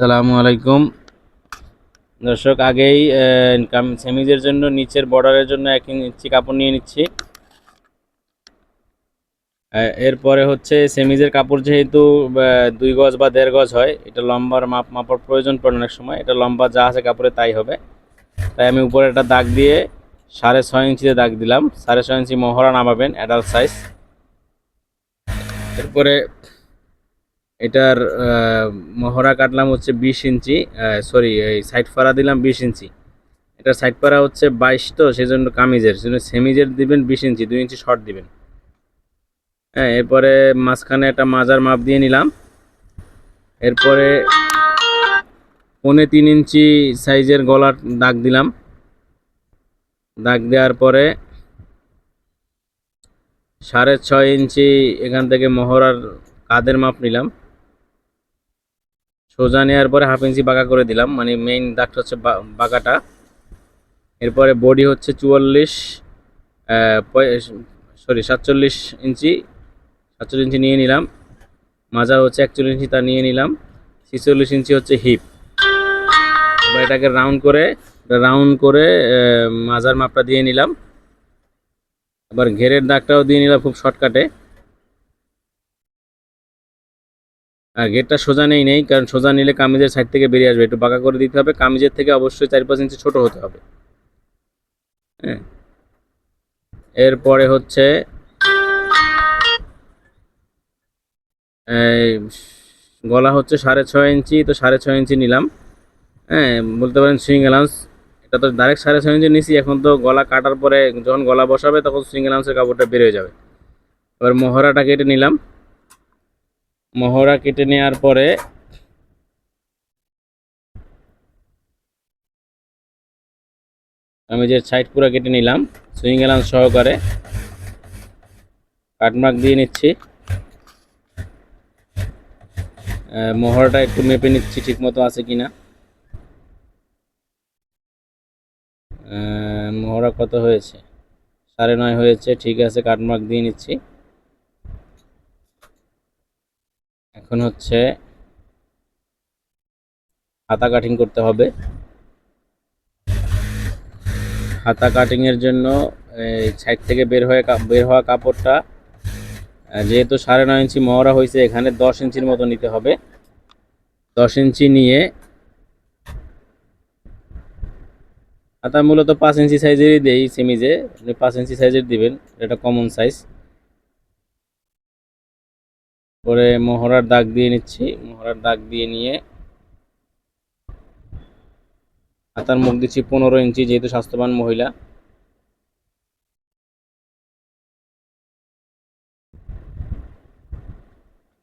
সালামু আলাইকুম। দর্শক, আগেই সেমিজের জন্য নিচের বর্ডারের জন্য এক ইঞ্চি কাপড় নিয়ে নিচ্ছি। এরপরে হচ্ছে সেমিজের কাপড় যেহেতু দুই গজ বা দেড় গজ হয়, এটা লম্বার মাপ, মাপার প্রয়োজন পড়ে অনেক সময়, এটা লম্বা যা আছে কাপড়ে তাই হবে। তাই আমি উপরে একটা দাগ দিয়ে সাড়ে ছয় ইঞ্চিতে দাগ দিলাম, সাড়ে ছয় ইঞ্চি মহড়া নামাবেন অ্যাডাল্ট সাইজ এরপরে এটার মহড়া কাটলাম হচ্ছে বিশ ইঞ্চি সরি এই সাইড ফাড়া দিলাম বিশ ইঞ্চি। এটার সাইড ফাড়া হচ্ছে বাইশ তো সেই জন্য কামিজের, সেজন্য সেমিজের দিবেন বিশ ইঞ্চি, দুই ইঞ্চি শর্ট দিবেন। হ্যাঁ এরপরে মাঝখানে একটা মাজার মাপ দিয়ে নিলাম। এরপরে পৌনে তিন ইঞ্চি সাইজের গলার দাগ দিলাম। দাগ দেওয়ার পরে সাড়ে ছয় ইঞ্চি এখান থেকে মহড়ার কাদের মাপ নিলাম? সোজা নেওয়ার পরে হাফ ইঞ্চি বাঁকা করে দিলাম। মানে মেইন দাগটা হচ্ছে বাঁকাটা। এরপরে বডি হচ্ছে চুয়াল্লিশ সরি সাতচল্লিশ ইঞ্চি। সাতচল্লিশ ইঞ্চি নিয়ে নিলাম। মাজা হচ্ছে একচল্লিশ ইঞ্চি, তা নিয়ে নিলাম। ছিচল্লিশ ইঞ্চি হচ্ছে হিপ এবার এটাকে রাউন্ড করে রাউন্ড করে মাজার মাপটা দিয়ে নিলাম। আবার ঘেরের দাগটাও দিয়ে নিলাম খুব শর্টকাটে গেটটা সোজা নেই নেই, কারণ সোজা নিলে কামিজের সাইড থেকে বেরিয়ে আসবে। একটু বাঁকা করে দিতে হবে, কামিজের থেকে অবশ্যই চার পাঁচ ইঞ্চি ছোটো হতে হবে। হ্যাঁ। এরপরে হচ্ছে গলা হচ্ছে সাড়ে ছয় ইঞ্চি, তো সাড়ে ছয় ইঞ্চি নিলাম। হ্যাঁ বলতে পারেন সুইং অ্যালাউন্স এটা তো ডাইরেক্ট সাড়ে ছয় ইঞ্চি নিছি, এখন তো গলা কাটার পরে যখন গলা বসাবে তখন সুইং অ্যালাউন্সের কাপড়টা বের হয়ে যাবে। এবার মহড়াটা কেটে নিলাম। মহড়া কেটে নেওয়ার পরে আমি যে সাইড পুরো কেটে নিলাম সুইং এলাম সহকারে। কাটমার্ক দিয়ে নিচ্ছি। মহড়াটা একটু মেপে নিচ্ছি ঠিক মতো আছে কিনা। আহ, মহড়া কত হয়েছে? সাড়ে নয় হয়েছে ঠিক আছে কাটমার্ক দিয়ে নিচ্ছি। এখন হচ্ছে হাতা কাটিং করতে হবে। হাতা কাটিং এর জন্য সাইড থেকে বের হয়ে বের হওয়া কাপড়টা যেহেতু সাড়ে নয় ইঞ্চি মহড়া হয়েছে, এখানে দশ ইঞ্চির মতো নিতে হবে। দশ ইঞ্চি নিয়ে হাতা মূলত পাঁচ ইঞ্চি সাইজেরই দেই সেমিজে আপনি পাঁচ ইঞ্চি সাইজের দিবেন, এটা কমন সাইজ পরে মোহরার দাগ দিয়ে নিচ্ছি। মোহরার দাগ দিয়ে নিয়ে হাতার মুখ দিচ্ছি পনেরো ইঞ্চি, যেহেতু স্বাস্থ্যবান মহিলা।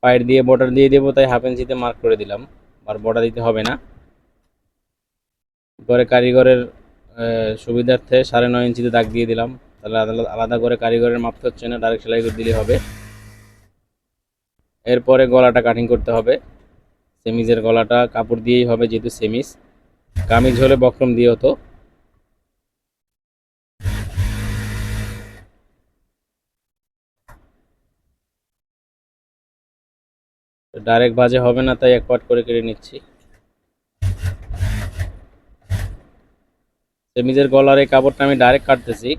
পায়ের দিয়ে বর্ডার দিয়ে দেবো, তাই হাফ ইঞ্চিতে মার্ক করে দিলাম। আর বর্ডার দিতে হবে না। পরে কারিগরের সুবিধার্থে সাড়ে নয় ইঞ্চিতে দাগ দিয়ে দিলাম। তাহলে আলাদা করে কারিগরের মাপতে হচ্ছে না ডাইরেক্ট সেলাই করে দিলে হবে। এরপরে গলাটা কাটিং করতে হবে। সেমিজের গলাটা কাপড় দিয়েই হবে যেহেতু সেমিজ। কামিজ হলে বক্রম দিয়ে হতো ডাইরেক্ট ভাজে হবে না, তাই এক পাট করে কেটে নিচ্ছি। সেমিজের গলার এই কাপড়টা আমি ডাইরেক্ট কাটতেছি।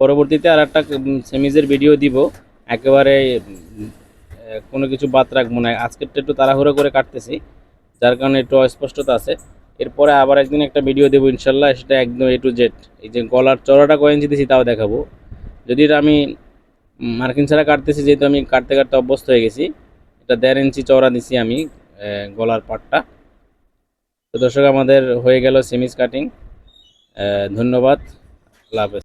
পরবর্তীতে আর একটা সেমিজের ভিডিও দিব। একেবারে কোনো কিছু বাদ রাখব না। আজকেরটা একটু তাড়াহুড়ো করে কাটতেছি, যার কারণে একটু অস্পষ্টতা আছে। এরপরে আবার একদিন একটা ভিডিও দেবো ইনশাল্লাহ, সেটা একদম এ টু জেড এই যে গলার চড়াটা কয় ইঞ্চি দিয়েছি তাও দেখাবো। যদি এটা আমি মার্কিন ছাড়া কাটতেছি, যেহেতু আমি কাটতে কাটতে অভ্যস্ত হয়ে গেছি, এটা দেড় ইঞ্চি চওড়া দিছি আমি গলার পাটটা। তো দর্শক, আমাদের হয়ে গেল সেমিস কাটিং ধন্যবাদ। আল্লাহ